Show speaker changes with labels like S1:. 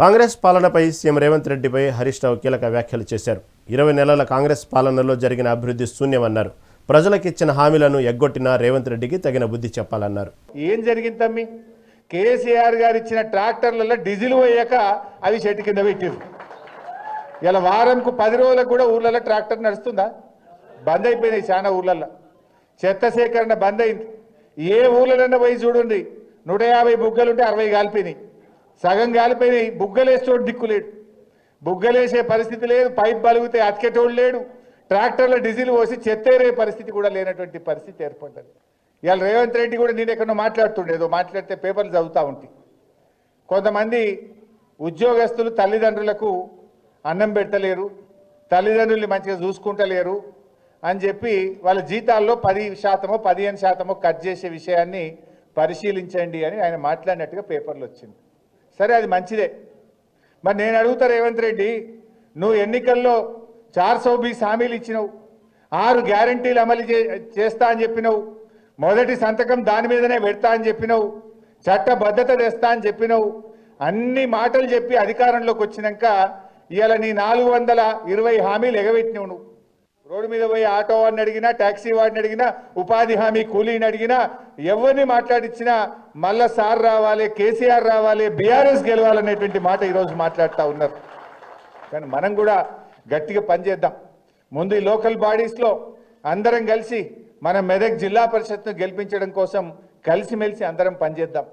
S1: కాంగ్రెస్ పాలనపై సీఎం రేవంత్ రెడ్డిపై హరీష్ రావు కీలక వ్యాఖ్యలు చేశారు. ఇరవై నెలల కాంగ్రెస్ పాలనలో జరిగిన అభివృద్ధి శూన్యమన్నారు. ప్రజలకిచ్చిన హామీలను ఎగ్గొట్టిన రేవంత్ రెడ్డికి తగిన బుద్ధి చెప్పాలన్నారు.
S2: ఏం జరిగింది తమ్మి? కేసీఆర్ గారు ఇచ్చిన ట్రాక్టర్లలో డీజిల్ పోయాక అవి చెట్టు కింద పెట్టిరు. ఇలా వారంకు పది రోజులకు కూడా ఊర్లలో ట్రాక్టర్ నడుస్తుందా? బంద్ అయిపోయినాయి చాలా ఊర్లలో చెత్త సేకరణ బంద్ అయింది. ఏ ఊర్లనన్నా పోయి చూడండి. నూట యాభై బుగ్గలుంటే అరవై కాలిపోయినాయి. సగం కాలిపోయినాయి బుగ్గలేసేటోడు దిక్కు లేడు. బుగ్గలేసే పరిస్థితి లేదు పైప్ బలిగితే అతికేటోడు లేడు. ట్రాక్టర్ల డీజిల్ పోసి చెత్తేరే పరిస్థితి కూడా లేనటువంటి పరిస్థితి ఏర్పడ్డది. ఇవాళ రేవంత్ రెడ్డి కూడా నేను ఎక్కడో మాట్లాడుతుండేదో మాట్లాడితే పేపర్లు చదువుతూ ఉంటాయి కొంతమంది ఉద్యోగస్తులు తల్లిదండ్రులకు అన్నం పెట్టలేరు తల్లిదండ్రుల్ని మంచిగా చూసుకుంటలేరు అని చెప్పి వాళ్ళ జీతాల్లో పది శాతమో పదిహేను శాతమో కట్ చేసే విషయాన్ని పరిశీలించండి అని ఆయన మాట్లాడినట్టుగా పేపర్లు వచ్చింది. సరే అది మంచిదే. మరి నేను అడుగుతా రేవంత్ రెడ్డి నువ్వు ఎన్నికల్లో చార్ సౌ బీస్ హామీలు ఇచ్చినావు ఆరు గ్యారంటీలు అమలు చే చేస్తా అని చెప్పినావు మొదటి సంతకం దాని మీదనే పెడతా అని చెప్పినావు చట్టబద్ధత తెస్తా అని చెప్పినావు అన్ని మాటలు చెప్పి అధికారంలోకి వచ్చినాక ఇవాళ నీ నాలుగు వందల ఇరవై హామీలు ఎగబెట్టినావు నువ్వు. రోడ్డు మీద పోయి ఆటో వాడిని అడిగినా ట్యాక్సీ వాడిని అడిగినా ఉపాధి హామీ కూలీని అడిగినా ఎవరిని మాట్లాడించినా మళ్ళా సార్ రావాలి కేసీఆర్ రావాలి బీఆర్ఎస్ గెలవాలనేటువంటి మాట ఈరోజు మాట్లాడుతూ ఉన్నారు. కానీ మనం కూడా గట్టిగా పనిచేద్దాం ముందు ఈ లోకల్ బాడీస్లో అందరం కలిసి మన మెదక్ జిల్లా పరిషత్ను గెలిపించడం కోసం కలిసిమెలిసి అందరం పనిచేద్దాం